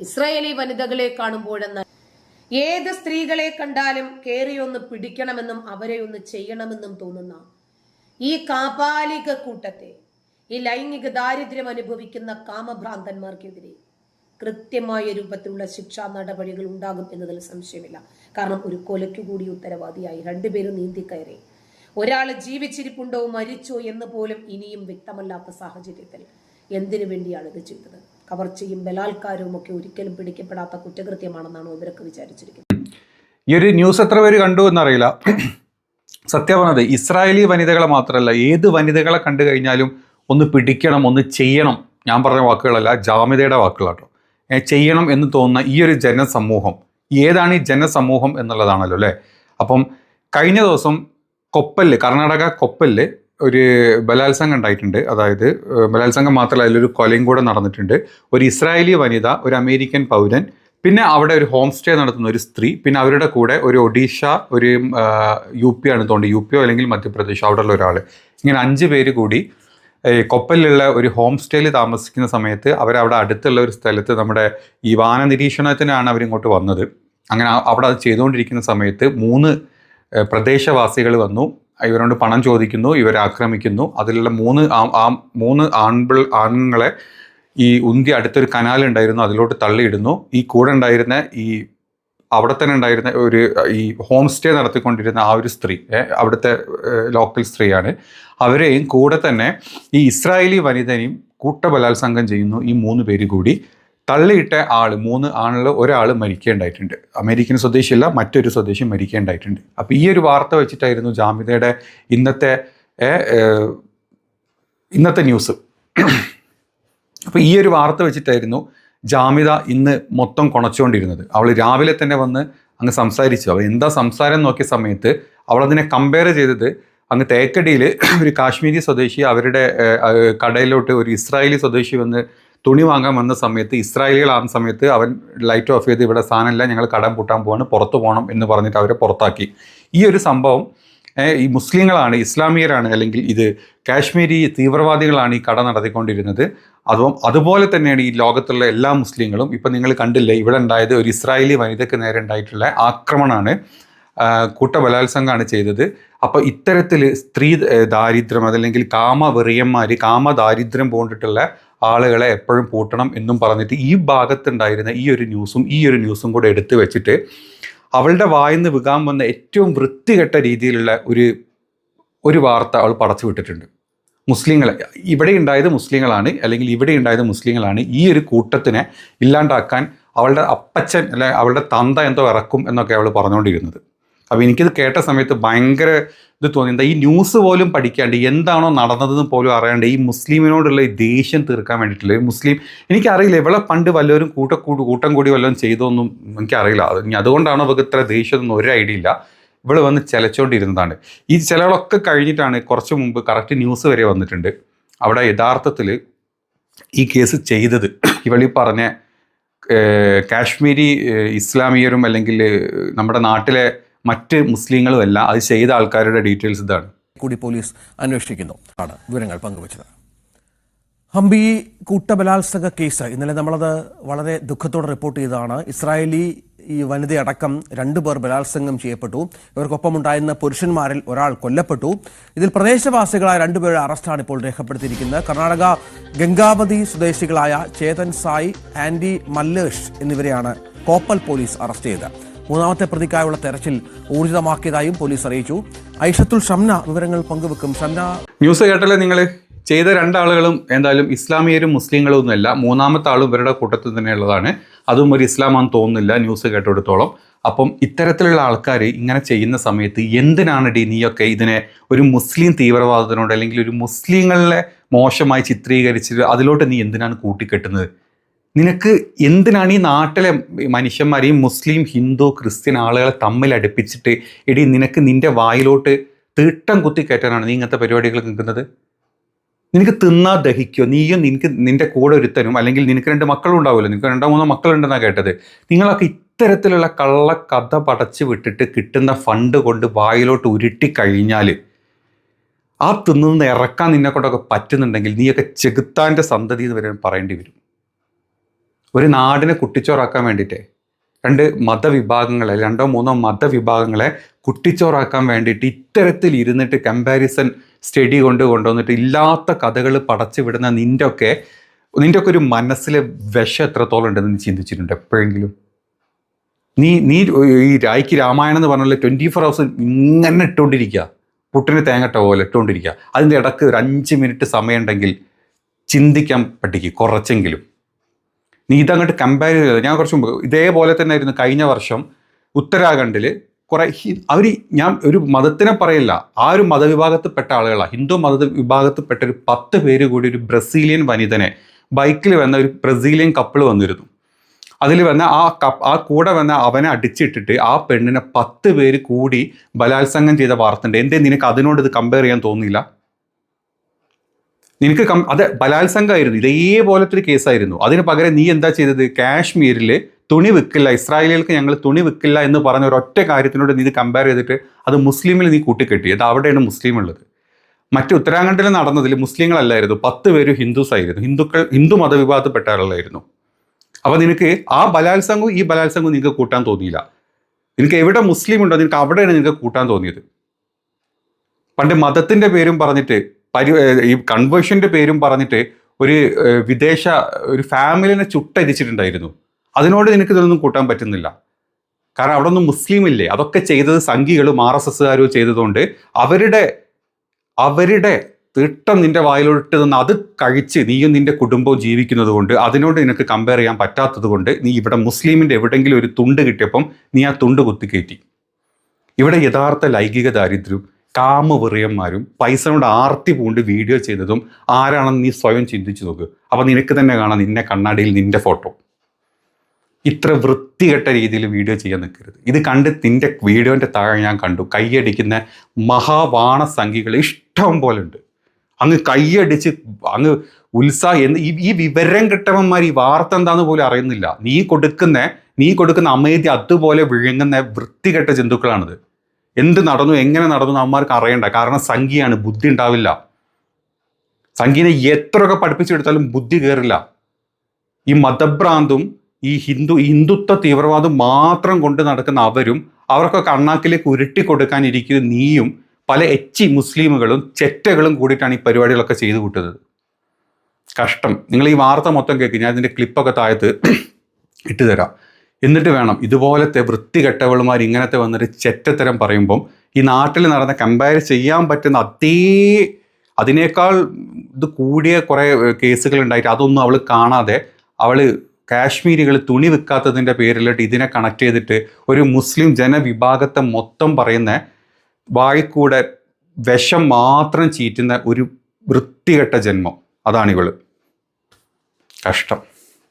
Israeli വനിതകളെ കാണുമ്പോഴെന്ന് ഏത് സ്ത്രീകളെ കണ്ടാലും കയറിയൊന്ന് പിടിക്കണമെന്നും അവരെ ഒന്ന് ചെയ്യണമെന്നും തോന്നുന്ന ഈ കാപാലിക കൂട്ടത്തെ ഈ ലൈംഗിക ദാരിദ്ര്യം അനുഭവിക്കുന്ന കാമഭ്രാന്തന്മാർക്കെതിരെ കൃത്യമായ രൂപത്തിലുള്ള ശിക്ഷാ നടപടികൾ ഉണ്ടാകും എന്നതിൽ സംശയമില്ല. കാരണം ഒരു കൊലയ്ക്കു കൂടി ഉത്തരവാദിയായി. രണ്ടുപേരും നീന്തിക്കയറി ഒരാൾ ജീവിച്ചിരിപ്പുണ്ടോ മരിച്ചോ എന്ന് പോലും ഇനിയും വ്യക്തമല്ലാത്ത സാഹചര്യത്തിൽ എന്തിനു വേണ്ടിയാണ് ഇത് ചെയ്തത്? കവർച്ചയും ബലാത്കാരവും ഒക്കെ ഒരിക്കലും പിടിക്കപ്പെടാത്ത കുറ്റകൃത്യമാണെന്നാണ് ഇവരൊക്കെ വിചാരിച്ചിരിക്കുന്നത്. ഈ ഒരു ന്യൂസ് എത്ര പേര് കണ്ടു എന്നറിയില്ല. സത്യം പറഞ്ഞത് ഇസ്രായേലി വനിതകളെ മാത്രമല്ല ഏത് വനിതകളെ കണ്ടു കഴിഞ്ഞാലും ഒന്ന് പിടിക്കണം ഒന്ന് ചെയ്യണം. ഞാൻ പറഞ്ഞ വാക്കുകളല്ല ജാമ്യതയുടെ വാക്കുകളാട്ടോ ചെയ്യണം എന്ന് തോന്നുന്ന ഈ ഒരു ജനസമൂഹം ഏതാണ് ഈ ജനസമൂഹം എന്നുള്ളതാണല്ലോ അല്ലേ? അപ്പം കഴിഞ്ഞ ദിവസം കൊപ്പൽ കർണാടക കൊപ്പലിൽ ഒരു ബലാത്സംഗം ഉണ്ടായിട്ടുണ്ട്. അതായത് ബലാത്സംഗം മാത്രമല്ല അതിലൊരു കൊലയും കൂടെ നടന്നിട്ടുണ്ട്. ഒരു ഇസ്രായേലി വനിത ഒരു അമേരിക്കൻ പൗരൻ പിന്നെ അവിടെ ഒരു ഹോം സ്റ്റേ നടത്തുന്ന ഒരു സ്ത്രീ പിന്നെ അവരുടെ കൂടെ ഒരു ഒഡീഷ ഒരു യു പി ആണ് തോന്നുന്നത്. യു പിയോ അല്ലെങ്കിൽ മധ്യപ്രദേശ് അവിടെയുള്ള ഒരാൾ ഇങ്ങനെ അഞ്ച് പേര് കൂടി കൊപ്പലിലുള്ള ഒരു ഹോം സ്റ്റേയിൽ താമസിക്കുന്ന സമയത്ത് അവരവിടെ അടുത്തുള്ള ഒരു സ്ഥലത്ത് നമ്മുടെ ഈ വാന നിരീക്ഷണത്തിനാണ് അവരിങ്ങോട്ട് വന്നത്. അങ്ങനെ അവിടെ അത് ചെയ്തുകൊണ്ടിരിക്കുന്ന സമയത്ത് മൂന്ന് പ്രദേശവാസികൾ വന്നു. ഇവരോട് പണം ചോദിക്കുന്നു ഇവരെ ആക്രമിക്കുന്നു. അതിലുള്ള മൂന്ന് ആ- മൂന്ന് ആൺപിൾ ആണുങ്ങളെ ഈ ഉന്തി അടുത്തൊരു കനാലുണ്ടായിരുന്നു അതിലോട്ട് തള്ളിയിടുന്നു. ഈ കൂടെ ഉണ്ടായിരുന്ന ഈ അവിടെ തന്നെ ഉണ്ടായിരുന്ന ഒരു ഈ ഹോം സ്റ്റേ നടത്തിക്കൊണ്ടിരുന്ന ആ ഒരു സ്ത്രീ അവിടുത്തെ ലോക്കൽ സ്ത്രീയാണ്. അവരെയും കൂടെ തന്നെ ഈ ഇസ്രായേലി വനിതനെയും കൂട്ടബലാത്സംഗം ചെയ്യുന്നു ഈ മൂന്ന് പേര് കൂടി. തള്ളിയിട്ട ആൾ മൂന്ന് ആണിൽ ഒരാൾ മരിക്കേണ്ടായിട്ടുണ്ട്. അമേരിക്കൻ സ്വദേശിയല്ല മറ്റൊരു സ്വദേശി മരിക്കേണ്ടായിട്ടുണ്ട്. അപ്പോൾ ഈ ഒരു വാർത്ത വെച്ചിട്ടായിരുന്നു ജാമ്യതയുടെ ഇന്നത്തെ ഇന്നത്തെ ന്യൂസ്. അപ്പോൾ ഈ ഒരു വാർത്ത വെച്ചിട്ടായിരുന്നു ജാമിത ഇന്ന് മൊത്തം കുണച്ചുകൊണ്ടിരുന്നത് അവൾ രാവിലെ തന്നെ വന്ന് അങ്ങ് സംസാരിച്ചു. അവൾ എന്താ സംസാരം നോക്കിയ സമയത്ത് അവളതിനെ കമ്പയർ ചെയ്തത് അങ്ങ് തേക്കടിയിൽ ഒരു കാശ്മീരി സ്വദേശി അവരുടെ കടയിലോട്ട് ഒരു ഇസ്രായേലി സ്വദേശി വന്ന് തുണി വാങ്ങാൻ വന്ന സമയത്ത് ഇസ്രായേലികൾ ആ സമയത്ത് അവൻ ലൈറ്റ് ഓഫ് ചെയ്ത് ഇവിടെ സാധനമില്ല ഞങ്ങൾ കടം പൂട്ടാൻ പോവാണ് പുറത്തു പോകണം എന്ന് പറഞ്ഞിട്ട് അവരെ പുറത്താക്കി. ഈ ഒരു സംഭവം ഈ മുസ്ലിങ്ങളാണ് ഇസ്ലാമിയരാണ് അല്ലെങ്കിൽ ഇത് കാശ്മീരി തീവ്രവാദികളാണ് ഈ കട നടത്തിക്കൊണ്ടിരുന്നത്. അതും അതുപോലെ തന്നെയാണ് ഈ ലോകത്തുള്ള എല്ലാ മുസ്ലിങ്ങളും ഇപ്പം നിങ്ങൾ കണ്ടില്ലേ ഇവിടെ ഉണ്ടായത് ഒരു ഇസ്രായേലി വനിതയ്ക്ക് നേരെ ഉണ്ടായിട്ടുള്ള ആക്രമണമാണ് കൂട്ടബലാത്സംഗമാണ് ചെയ്തത്. അപ്പോൾ ഇത്തരത്തിൽ സ്ത്രീ ദാരിദ്ര്യം അതല്ലെങ്കിൽ കാമ ദാരിദ്ര്യം പോണ്ടിട്ടുള്ള ആളുകളെ എപ്പോഴും പൂട്ടണം എന്നും പറഞ്ഞിട്ട് ഈ ഭാഗത്തുണ്ടായിരുന്ന ഈ ഒരു ന്യൂസും ഈ ഒരു ന്യൂസും കൂടെ എടുത്തു വെച്ചിട്ട് അവളുടെ വായിന്ന് വികാൻ വന്ന ഏറ്റവും വൃത്തികെട്ട രീതിയിലുള്ള ഒരു ഒരു വാർത്ത അവൾ പടച്ചു വിട്ടിട്ടുണ്ട്. മുസ്ലിങ്ങളെ ഇവിടെ ഉണ്ടായത് മുസ്ലിങ്ങളാണ് അല്ലെങ്കിൽ ഇവിടെ ഉണ്ടായത് മുസ്ലിങ്ങളാണ് ഈ ഒരു കൂട്ടത്തിനെ ഇല്ലാണ്ടാക്കാൻ അവളുടെ അപ്പച്ചൻ അല്ലെ അവളുടെ തന്ത എന്തോ ഇറക്കും എന്നൊക്കെ അവൾ പറഞ്ഞുകൊണ്ടിരുന്നത്. അപ്പോൾ എനിക്കിത് കേട്ട സമയത്ത് ഭയങ്കര ഇത് തോന്നി. എന്താ ഈ ന്യൂസ് പോലും പഠിക്കാണ്ട് എന്താണോ നടന്നതെന്ന് പോലും അറിയാണ്ട് ഈ മുസ്ലിമിനോടുള്ള ഈ ദേഷ്യം തീർക്കാൻ വേണ്ടിയിട്ടുള്ള മുസ്ലിം എനിക്കറിയില്ല ഇവളെ പണ്ട് വല്ലവരും കൂട്ടക്കൂട് കൂട്ടം കൂടി വല്ലതും ചെയ്തോന്നും എനിക്കറിയില്ല. അത് ഇനി അതുകൊണ്ടാണോ അവർക്ക് ഇത്ര ദേഷ്യമൊന്നും ഒരു ഐഡിയ ഇല്ല. ഇവിടെ വന്ന് ചിലച്ചുകൊണ്ടിരുന്നതാണ് ഈ ചിലകളൊക്കെ കഴിഞ്ഞിട്ടാണ് കുറച്ച് മുമ്പ് കറക്റ്റ് ന്യൂസ് വരെ വന്നിട്ടുണ്ട്. അവിടെ യഥാർത്ഥത്തിൽ ഈ കേസ് ചെയ്തത്. ഇവളീ പറഞ്ഞ കാശ്മീരി ഇസ്ലാമിയരും അല്ലെങ്കിൽ നമ്മുടെ നാട്ടിലെ മറ്റ് മുസ്ലിങ്ങളും അല്ല അത് ചെയ്ത ആൾക്കാരുടെ ഡീറ്റെയിൽസ് ഇതാണ്. കൂടി പോലീസ് അന്വേഷിക്കുന്നു. ആണ് വിവരങ്ങൾ പങ്കുവച്ചത്. ഹംപി കൂട്ടബലാത്സംഗ കേസ്. ഇന്നലെ നമ്മളത് വളരെ ദുഃഖത്തോടെ റിപ്പോർട്ട് ചെയ്തതാണ്. ഇസ്രായേലി ഈ വനിതയടക്കം രണ്ടു പേർ ബലാത്സംഗം ചെയ്യപ്പെട്ടു. ഇവർക്കൊപ്പം ഉണ്ടായിരുന്ന പുരുഷന്മാരിൽ ഒരാൾ കൊല്ലപ്പെട്ടു. ഇതിൽ പ്രദേശവാസികളായ രണ്ടുപേരുടെ അറസ്റ്റാണ് ഇപ്പോൾ രേഖപ്പെടുത്തിയിരിക്കുന്നത്. കർണാടക ഗംഗാവതി സ്വദേശികളായ ചേതൻ സായി ആൻഡി മല്ലേഷ് എന്നിവരെയാണ് കോപ്പൽ പോലീസ് അറസ്റ്റ് ചെയ്തത്. മൂന്നാമത്തെ പ്രതിക്കായുള്ള തെരച്ചിൽ ഊർജിതമാക്കിയതായും പോലീസ് അറിയിച്ചു. ഐഷത്തുൽ ഷംന വിവരങ്ങൾ പങ്കുവെക്കും. ഷംന. ന്യൂസ് കേട്ടല്ലേ നിങ്ങൾ ചെയ്ത രണ്ടാളുകളും എന്തായാലും ഇസ്ലാമിയരും മുസ്ലിങ്ങളും ഒന്നുമല്ല മൂന്നാമത്തെ ആളും ഇവരുടെ കൂട്ടത്തിൽ തന്നെയുള്ളതാണ്. അതും ഒരു ഇസ്ലാമാണെന്ന് തോന്നുന്നില്ല ന്യൂസ് കേട്ടെടുത്തോളം. അപ്പം ഇത്തരത്തിലുള്ള ആൾക്കാർ ഇങ്ങനെ ചെയ്യുന്ന സമയത്ത് എന്തിനാണ് ഡി നീയൊക്കെ ഇതിനെ ഒരു മുസ്ലിം തീവ്രവാദത്തിനോട് അല്ലെങ്കിൽ ഒരു മുസ്ലിങ്ങളെ മോശമായി ചിത്രീകരിച്ചിട്ട് അതിലോട്ട് നീ എന്തിനാണ് കൂട്ടിക്കെട്ടുന്നത്? നിനക്ക് എന്തിനാണ് ഈ നാട്ടിലെ മനുഷ്യന്മാരെയും മുസ്ലിം ഹിന്ദു ക്രിസ്ത്യൻ ആളുകളെ തമ്മിൽ അടുപ്പിച്ചിട്ട് എടി നിനക്ക് നിന്റെ വായിലോട്ട് തീട്ടം കുത്തി കയറ്റാനാണ് നീ ഇങ്ങനത്തെ പരിപാടികൾ നിൽക്കുന്നത്? നിനക്ക് തിന്നാ ദഹിക്കോ? നീയും നിനക്ക് നിന്റെ കൂടെ ഒരുത്തനും അല്ലെങ്കിൽ നിനക്ക് രണ്ട് മക്കളും ഉണ്ടാവുമല്ലോ. നിനക്ക് രണ്ടോ മൂന്നോ മക്കളുണ്ടെന്നാണ് കേട്ടത്. നിങ്ങളൊക്കെ ഇത്തരത്തിലുള്ള കള്ള കഥ പടച്ച് വിട്ടിട്ട് കിട്ടുന്ന ഫണ്ട് കൊണ്ട് വായിലോട്ട് ഉരുട്ടി കഴിഞ്ഞാൽ ആ തിന്നുന്ന ഇറക്കാൻ നിന്നെ കൊണ്ടൊക്കെ പറ്റുന്നുണ്ടെങ്കിൽ നീയൊക്കെ ചെകുത്താന്റെ സന്തതി എന്ന് വരെ പറയേണ്ടി വരും. ഒരു നാടിനെ കുട്ടിച്ചോറാക്കാൻ വേണ്ടിയിട്ട്. രണ്ട് മതവിഭാഗങ്ങളെ രണ്ടോ മൂന്നോ മതവിഭാഗങ്ങളെ കുട്ടിച്ചോറാക്കാൻ വേണ്ടിയിട്ട് ഇത്തരത്തിൽ ഇരുന്നിട്ട് കമ്പാരിസൺ സ്റ്റഡി കൊണ്ട് കൊണ്ടുവന്നിട്ട് ഇല്ലാത്ത കഥകൾ പടച്ചു വിടുന്ന നിന്റെ ഒക്കെ നിന്റെ ഒക്കെ ഒരു മനസ്സിലെ വിഷം എത്രത്തോളം ഉണ്ടെന്ന് നീ ചിന്തിച്ചിട്ടുണ്ട് എപ്പോഴെങ്കിലും? നീ നീ ഈ രായ്ക്ക് രാമായണം എന്ന് പറഞ്ഞാൽ ട്വന്റി ഫോർ ഹവേഴ്സ് ഇങ്ങനെ ഇട്ടുകൊണ്ടിരിക്കുക പുട്ടിന് തേങ്ങട്ട പോലെ ഇട്ടുകൊണ്ടിരിക്കുക അതിന്റെ ഇടയ്ക്ക് ഒരു അഞ്ച് മിനിറ്റ് സമയമുണ്ടെങ്കിൽ ചിന്തിക്കാൻ പറ്റിക്കും കുറച്ചെങ്കിലും. നീ ഇതങ്ങോട്ട് കമ്പയർ ചെയ്തത് ഞാൻ കുറച്ച് മുമ്പ് ഇതേപോലെ തന്നെ ആയിരുന്നു കഴിഞ്ഞ വർഷം ഉത്തരാഖണ്ഡിൽ കുറേ അവർ ഞാൻ ഒരു മതത്തിനെ പറയില്ല ആ ഒരു മതവിഭാഗത്തിൽപ്പെട്ട ആളുകളാണ് ഹിന്ദു മത വിഭാഗത്തിൽപ്പെട്ട ഒരു പത്ത് പേര് കൂടി ഒരു ബ്രസീലിയൻ വനിതനെ ബൈക്കിൽ വന്ന ഒരു ബ്രസീലിയൻ കപ്പിൾ വന്നിരുന്നു. അതിൽ വന്ന ആ കപ്പ് ആ കൂടെ വന്ന അവനെ അടിച്ചിട്ടിട്ട് ആ പെണ്ണിനെ പത്ത് പേര് കൂടി ബലാത്സംഗം ചെയ്ത വാർത്തയുണ്ട്. എന്തേ നിനക്ക് അതിനോട് ഇത് കമ്പയർ ചെയ്യാൻ തോന്നിയില്ല നിനക്ക് കം അത് ബലാത്സംഗമായിരുന്നു. ഇതേപോലത്തെ ഒരു കേസായിരുന്നു. അതിന് പകരം നീ എന്താ ചെയ്തത്? കാശ്മീരിൽ തുണി വിൽക്കില്ല ഇസ്രായേലികൾക്ക് ഞങ്ങൾ തുണി വിൽക്കില്ല എന്ന് പറഞ്ഞ ഒരൊറ്റ കാര്യത്തിനോട് നീ ഇത് കമ്പയർ ചെയ്തിട്ട് അത് മുസ്ലിമിൽ നീ കൂട്ടിക്കെട്ടി. അത് അവിടെയാണ് മുസ്ലിം ഉള്ളത് മറ്റ് ഉത്തരാഖണ്ഡിൽ നടന്നതിൽ മുസ്ലിങ്ങളല്ലായിരുന്നു. പത്ത് പേര് ഹിന്ദുസ് ആയിരുന്നു. ഹിന്ദുക്കൾ ഹിന്ദു മതവിഭാഗത്തിൽപ്പെട്ട ആളുകളായിരുന്നു അപ്പോൾ നിനക്ക് ആ ബലാത്സംഗവും ഈ ബലാത്സംഗവും നിനക്ക് കൂട്ടാൻ തോന്നിയില്ല. നിനക്ക് എവിടെ മുസ്ലിം ഉണ്ടോ നിനക്ക് അവിടെയാണ് നിനക്ക് കൂട്ടാൻ തോന്നിയത്. പണ്ട് മതത്തിന്റെ പേരും പറഞ്ഞിട്ട് പരി ഈ കൺവേർഷന്റെ പേരും പറഞ്ഞിട്ട് ഒരു വിദേശ ഒരു ഫാമിലിനെ ചുട്ടരിച്ചിട്ടുണ്ടായിരുന്നു. അതിനോട് നിനക്ക് ഇതൊന്നും കൂട്ടാൻ പറ്റുന്നില്ല. കാരണം അവിടെ ഒന്നും മുസ്ലിം ഇല്ലേ അതൊക്കെ ചെയ്തത് സംഘികളും ആർ എസ് എസ്സുകാരും ചെയ്തതുകൊണ്ട് അവരുടെ അവരുടെ തിട്ടം നിന്റെ വായിലോട്ട് നിന്ന് അത് കഴിച്ച് നീയും നിന്റെ കുടുംബവും ജീവിക്കുന്നത് കൊണ്ട് അതിനോട് നിനക്ക് കമ്പയർ ചെയ്യാൻ പറ്റാത്തത് കൊണ്ട് നീ ഇവിടെ മുസ്ലിമിന്റെ എവിടെയെങ്കിലും ഒരു തുണ്ട് കിട്ടിയപ്പം നീ ആ തുണ്ട് കുത്തിക്കയറ്റി ഇവിടെ യഥാർത്ഥ ലൈംഗിക ദാരിദ്ര്യവും കാമവെറിയന്മാരും കൊണ്ട് ആർത്തി പൂണ്ട് വീഡിയോ ചെയ്തതും ആരാണെന്ന് നീ സ്വയം ചിന്തിച്ചു നോക്ക്. അപ്പൊ നിനക്ക് തന്നെ കാണാം നിന്നെ കണ്ണാടിയിൽ നിന്റെ ഫോട്ടോ. ഇത്ര വൃത്തികെട്ട രീതിയിൽ വീഡിയോ ചെയ്യാൻ നിൽക്കരുത്. ഇത് കണ്ട് നിന്റെ വീഡിയോന്റെ താഴെ ഞാൻ കണ്ടു. കൈയടിക്കുന്ന മഹാവാണ സംഖ്യകൾ ഇഷ്ടം പോലെ ഉണ്ട് അങ്ങ് കൈയടിച്ച് അങ്ങ് ഉത്സാഹ എന്ന് ഈ വിവരം കിട്ടവന്മാർ ഈ വാർത്ത എന്താന്ന് പോലും അറിയുന്നില്ല. നീ കൊടുക്കുന്ന നീ കൊടുക്കുന്ന അമേദി അതുപോലെ വിഴുങ്ങുന്ന വൃത്തികെട്ട ജന്തുക്കളാണിത്. എന്ത് നടന്നു എങ്ങനെ നടന്നു എന്ന് അവന്മാർക്ക് അറിയണ്ട. കാരണം സംഖ്യയാണ് ബുദ്ധി ഉണ്ടാവില്ല. സംഖ്യനെ എത്രയൊക്കെ പഠിപ്പിച്ചെടുത്താലും ബുദ്ധി കയറില്ല ഈ മതഭ്രാന്തും ഈ ഹിന്ദു ഹിന്ദുത്വ തീവ്രവാദം മാത്രം കൊണ്ട് നടക്കുന്ന അവരും അവർക്കൊക്കെ അണ്ണാക്കിലേക്ക് ഉരുട്ടി കൊടുക്കാനിരിക്കുന്ന നീയും പല എച്ചി മുസ്ലിമുകളും ചെറ്റകളും കൂടിയിട്ടാണ് ഈ പരിപാടികളൊക്കെ ചെയ്തു കൂട്ടുന്നത്. കഷ്ടം. നിങ്ങൾ ഈ വാർത്ത മൊത്തം കേൾക്കും ഞാൻ ഇതിന്റെ ക്ലിപ്പൊക്കെ താഴത്ത് ഇട്ടുതരാം എന്നിട്ട് വേണം ഇതുപോലത്തെ വൃത്തികെട്ടവളുമാർ ഇങ്ങനത്തെ വന്നിട്ട് ചെറ്റത്തരം പറയുമ്പം ഈ നാട്ടിൽ നടന്ന കമ്പയർ ചെയ്യാൻ പറ്റുന്ന അതേ അതിനേക്കാൾ ഇത് കൂടിയ കുറേ കേസുകൾ ഉണ്ടായിട്ട് അതൊന്നും അവൾ കാണാതെ അവൾ കാശ്മീരികൾ തുണി വിൽക്കാത്തതിന്റെ പേരിലിട്ട് ഇതിനെ കണക്ട് ചെയ്തിട്ട് ഒരു മുസ്ലിം ജനവിഭാഗത്തെ മൊത്തം പറയുന്ന വായിക്കൂടെ വിഷം മാത്രം ചീറ്റുന്ന ഒരു വൃത്തികെട്ട ജന്മം. അതാണിവൾ കഷ്ടം.